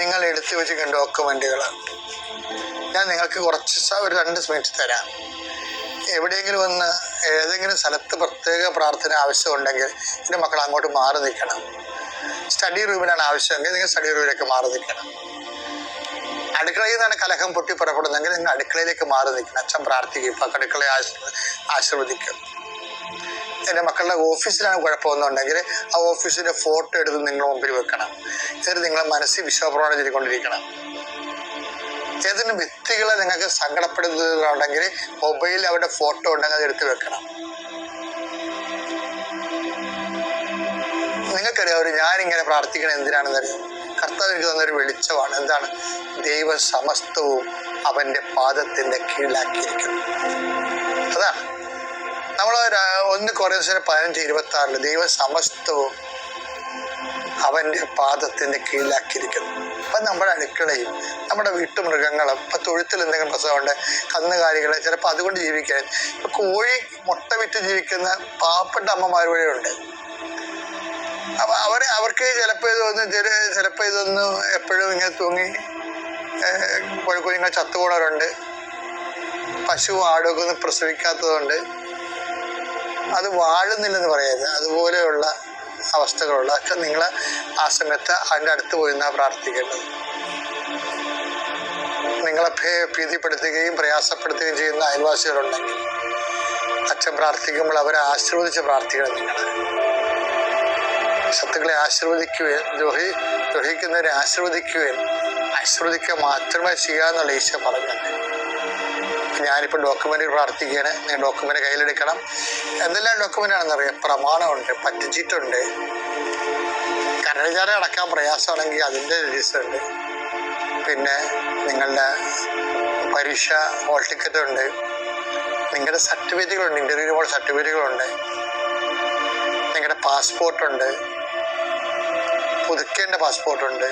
നിങ്ങൾ എടുത്തു വെച്ചിരിക്കുന്ന ഡോക്യുമെന്റുകൾ ഞാൻ നിങ്ങൾക്ക് കുറച്ച് ഒരു രണ്ട് മിനിറ്റ് തരാം. എവിടെയെങ്കിലും ഒന്ന് ഏതെങ്കിലും സ്ഥലത്ത് പ്രത്യേക പ്രാർത്ഥന ആവശ്യമുണ്ടെങ്കിൽ എന്റെ മക്കൾ അങ്ങോട്ട് മാറി നിൽക്കണം. സ്റ്റഡി റൂമിലാണ് ആവശ്യമെങ്കിൽ നിങ്ങൾ സ്റ്റഡി റൂമിലേക്ക് മാറി നിൽക്കണം. അടുക്കളയിൽ നിന്നാണ് കലഹം പൊട്ടി പുറപ്പെടുന്നെങ്കിൽ നിങ്ങൾ അടുക്കളയിലേക്ക് മാറി നിൽക്കണം. അച്ഛൻ പ്രാർത്ഥിക്കും ഇപ്പം അടുക്കളയെ ആശീർ ആശീർവദിക്കും. എന്റെ മക്കളുടെ ഓഫീസിലാണ് കുഴപ്പമൊന്നുണ്ടെങ്കിൽ ആ ഓഫീസിന്റെ ഫോട്ടോ എടുത്ത് നിങ്ങൾ മുമ്പിൽ വെക്കണം. എന്നിട്ട് നിങ്ങളെ മനസ്സിൽ വിശ്വപ്രവണ ചെയ്തുകൊണ്ടിരിക്കണം ഏതെങ്കിലും വ്യക്തികളെ നിങ്ങൾക്ക് സങ്കടപ്പെടുത്തുന്നുണ്ടെങ്കിൽ മൊബൈലിൽ അവരുടെ ഫോട്ടോ ഉണ്ടെങ്കിൽ അത് എടുത്ത് വെക്കണം. നിങ്ങൾക്കറിയാം ഞാനിങ്ങനെ പ്രാർത്ഥിക്കണം എന്തിനാണെന്നറിയാം കർത്താവ് എനിക്ക് തന്നൊരു വെളിച്ചമാണ്. എന്താണ്? ദൈവ സമസ്തവും അവന്റെ പാദത്തിന്റെ കീഴിലാക്കിയിരിക്കുന്നു. അതാണ്. നമ്മൾ ഒന്ന് കുറേ പതിനഞ്ച് ഇരുപത്തി ആറിൽ ദൈവ സമസ്തവും അവന്റെ പാദത്തിന്റെ കീഴിലാക്കിയിരിക്കുന്നു. അപ്പം നമ്മുടെ അടുക്കളയും നമ്മുടെ വീട്ടുമൃഗങ്ങളും ഇപ്പം തൊഴുത്തിൽ എന്തെങ്കിലും പ്രസവമുണ്ട് കന്നുകാലികൾ ചിലപ്പോൾ അതുകൊണ്ട് ജീവിക്കാൻ ഇപ്പം കോഴി മുട്ട വിറ്റ് ജീവിക്കുന്ന പാവപ്പെട്ട അമ്മമാർ വഴിയുണ്ട് അപ്പം അവർ അവർക്ക് ചിലപ്പോൾ ഇതൊന്ന് ചില- ചിലപ്പോൾ ഇതൊന്ന് എപ്പോഴും ഇങ്ങനെ തൂങ്ങി കോഴിക്കുഞ്ഞുങ്ങൾ ചത്തുപോണവരുണ്ട്. പശു ആടൊക്കെ ഒന്നും പ്രസവിക്കാത്തതുകൊണ്ട് അത് വാഴുന്നില്ലെന്ന് പറയുന്നത് അതുപോലെയുള്ള അവസ്ഥകളുള്ള ഒക്കെ നിങ്ങൾ ആ സമയത്ത് അതിന്റെ അടുത്ത് പോയി നിന്നാ പ്രാർത്ഥിക്കേണ്ടത്. നിങ്ങളെ ഭീതിപ്പെടുത്തുകയും പ്രയാസപ്പെടുത്തുകയും ചെയ്യുന്ന അയൽവാസികളുണ്ടെങ്കിൽ അച്ഛൻ പ്രാർത്ഥിക്കുമ്പോൾ അവരെ ആശീർവദിച്ച് പ്രാർത്ഥിക്കണം നിങ്ങൾ. ശത്രുക്കളെ ആശീർവദിക്കുകയും ദ്രോഹി ദ്രോഹിക്കുന്നവരെ ആശീർവദിക്കുകയും ആശീർവദിക്കുക മാത്രമേ ചെയ്യാന്നുള്ള ഈശോ പറഞ്ഞിട്ടുണ്ട് ഞാനിപ്പോൾ ഡോക്യുമെന്റ് പ്രാർത്ഥിക്കുകയാണ് നിങ്ങൾ ഡോക്യുമെന്റ് കയ്യിലെടുക്കണം എന്തെല്ലാം ഡോക്യുമെന്റ് ആണെന്നറിയാം പ്രമാണമുണ്ട് പറ്റുചീട്ടുണ്ട് കരടിച്ചാറ അടക്കാൻ പ്രയാസമാണെങ്കിൽ അതിന്റെ രജിസ്റ്റർ ഉണ്ട്. പിന്നെ നിങ്ങളുടെ പരീക്ഷ ഹോൾ ടിക്കറ്റ് ഉണ്ട്. നിങ്ങളുടെ സർട്ടിഫിക്കറ്റുകളുണ്ട് ഇന്റർവ്യൂ പോലെ സർട്ടിഫിക്കറ്റുകളുണ്ട് നിങ്ങളുടെ പാസ്പോർട്ടുണ്ട് പുതുക്കേണ്ട പാസ്പോർട്ടുണ്ട്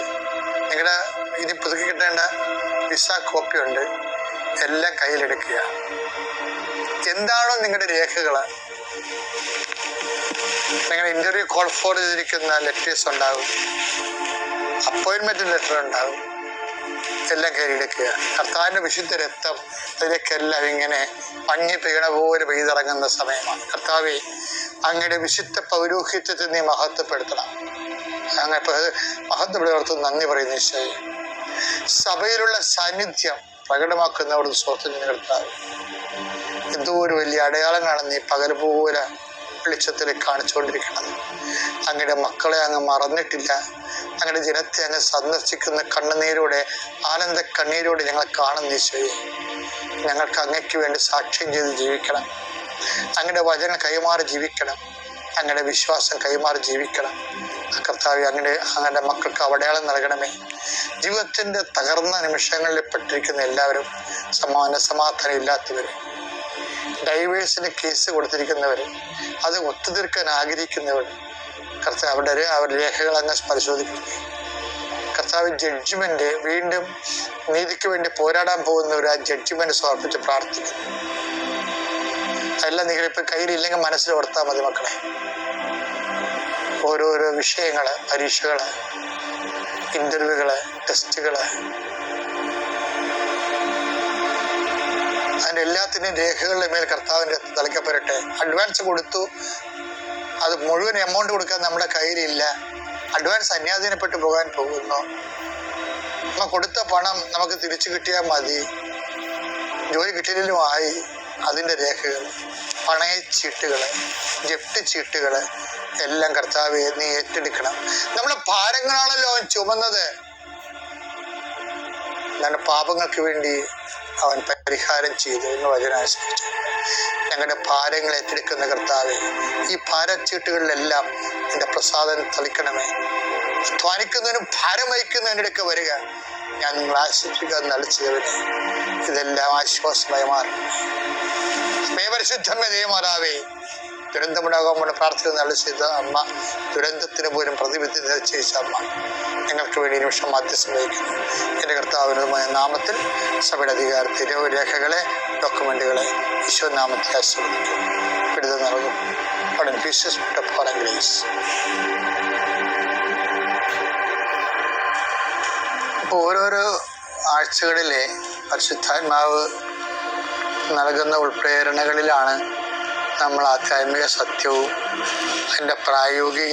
നിങ്ങളുടെ ഇനി പുതുക്കി കിട്ടേണ്ട വിസ കോപ്പി ഉണ്ട്. എല്ലാം കയ്യിലെടുക്കുക. എന്താണോ നിങ്ങളുടെ രേഖകൾ? നിങ്ങൾ ഇന്റർവ്യൂ കോൾ ഫോർ ചെയ്തിരിക്കുന്ന ലെറ്റേഴ്സ് ഉണ്ടാകും അപ്പോയിൻമെന്റ് ലെറ്റർ ഉണ്ടാകും എല്ലാം കയ്യിലെടുക്കുക. കർത്താവിന്റെ വിശുദ്ധ രക്തം അതിലേക്കെല്ലാം ഇങ്ങനെ മഞ്ഞ് പെയ്യണ പോലെ പെയ്തിറങ്ങുന്ന സമയമാണ്. കർത്താവെ അങ്ങയുടെ വിശുദ്ധ പൗരോഹിത്യത്തെ നീ മഹത്വപ്പെടുത്തണം. അങ്ങനെ മഹത്വപ്പെടുത്തുന്ന നന്ദി പറയുന്ന ഈശോയെ. സഭയിലുള്ള സാന്നിധ്യം പ്രകടമാക്കുന്നവർ സ്വത്തിന് കർത്താവ് എന്തോ ഒരു വലിയ അടയാളങ്ങളാണ് നീ പകൽ പോലെ വെളിച്ചത്തിൽ കാണിച്ചുകൊണ്ടിരിക്കുന്നത്. അങ്ങയുടെ മക്കളെ അങ്ങ് മറന്നിട്ടില്ല. അങ്ങയുടെ ജനത്തെ അങ്ങ് സന്ദർശിക്കുന്ന കണ്ണുനീരോടെ ആനന്ദ കണ്ണീരോടെ ഞങ്ങൾ കാണുന്ന ഈശോയെ. ഞങ്ങൾക്ക് അങ്ങയ്ക്ക് വേണ്ടി സാക്ഷ്യം ചെയ്ത് ജീവിക്കണം. അങ്ങയുടെ വചനം കൈമാറി ജീവിക്കണം. അങ്ങയുടെ വിശ്വാസം കൈമാറി ജീവിക്കണം. കർത്താവ് അങ്ങനെ അങ്ങയുടെ മക്കൾക്ക് അവിടെയാളം നൽകണമേ. ജീവിതത്തിന്റെ തകർന്ന നിമിഷങ്ങളിൽ പെട്ടിരിക്കുന്ന എല്ലാവരും സമാന സമാധാനം ഇല്ലാത്തവരും ഡൈവേഴ്സിന് കേസ് കൊടുത്തിരിക്കുന്നവർ അത് ഒത്തുതീർക്കാൻ ആഗ്രഹിക്കുന്നവർ കർത്താവ് അവരുടെ അവരുടെ രേഖകൾ അങ്ങ് പരിശോധിക്കണമേ കർത്താവ് ജഡ്ജ്മെന്റ് വീണ്ടും നീതിക്ക് വേണ്ടി പോരാടാൻ പോകുന്നവർ ആ ജഡ്ജിമെന്റ് സമർപ്പിച്ച് പ്രാർത്ഥിക്കുന്നു. അതെല്ലാം നിങ്ങൾ കയ്യിലില്ലെങ്കിൽ മനസ്സിൽ ഓർത്താൽ മതി മക്കളെ. ഓരോരോ വിഷയങ്ങൾ പരീക്ഷകൾ ഇന്റർവ്യൂകൾ ടെസ്റ്റുകൾ അതിന്റെ എല്ലാത്തിന്റെയും രേഖകളുടെ മേൽ കർത്താവിന്റെ തലയ്ക്കപ്പെടട്ടെ അഡ്വാൻസ് കൊടുത്തു. അത് മുഴുവൻ എമൗണ്ട് കൊടുക്കാൻ നമ്മുടെ കയ്യിലില്ല. അഡ്വാൻസ് അന്യാധീനപ്പെട്ടു പോകാൻ പോകുന്നു. നമ്മ കൊടുത്ത പണം നമുക്ക് തിരിച്ചു കിട്ടിയാൽ മതി. ജോലി കിട്ടിയാലും ആയി. അതിന്റെ രേഖകൾ പണയച്ചീട്ടുകൾ ജപ്തി ചീട്ടുകൾ എല്ലാം കർത്താവെ നീ ഏറ്റെടുക്കണം. നമ്മുടെ ഭാരങ്ങളാണല്ലോ അവൻ ചുമന്നത്. നമ്മുടെ പാപങ്ങൾക്ക് വേണ്ടി അവൻ പരിഹാരം ചെയ്തു എന്ന് വചനാനുസരിച്ചു ഞങ്ങളുടെ ഭാരങ്ങൾ ഏറ്റെടുക്കുന്ന കർത്താവ് ഈ ഭാരച്ചീട്ടുകളിലെല്ലാം എന്റെ പ്രസാദം തളിക്കണമേ. ധ്വാനിക്കുന്നതിനും ഭാരം വഹിക്കുന്നതിനിടയ്ക്ക് വരിക. ഞാൻ നിങ്ങൾ ആശ്വസിക്കുക നടിച്ചവനെ ഇതെല്ലാം ആശ്വാസമായി മാറും പരിശുദ്ധമേ ദൈവമാരാവേ ദുരന്തമുണ്ടാകാൻ പ്രാർത്ഥന നല്ല ചെയ്ത അമ്മ. ദുരന്തത്തിന് പോലും പ്രതിവിധി നിശ്ചയിച്ച അമ്മ. നിങ്ങൾക്ക് വേണ്ടി നിമിഷം മാധ്യസ്ഥം വഹിക്കുന്നു എന്റെ കർത്താവിനുമായ നാമത്തിൽ സഭയുടെ അധികാരത്തെ രേഖകളെ ഡോക്യുമെന്റുകളെ ഈശോ നാമത്തിൽ ആശ്രവദിക്കും വിടുതൽ നൽകും അപ്പോൾ ഓരോരോ ആഴ്ചകളിലെ പരിശുദ്ധാത്മാവ് നൽകുന്ന ഉൾപ്രേരണകളിലാണ് നമ്മൾ ആധ്യാത്മിക സത്യവും അതിന്റെ പ്രായോഗിക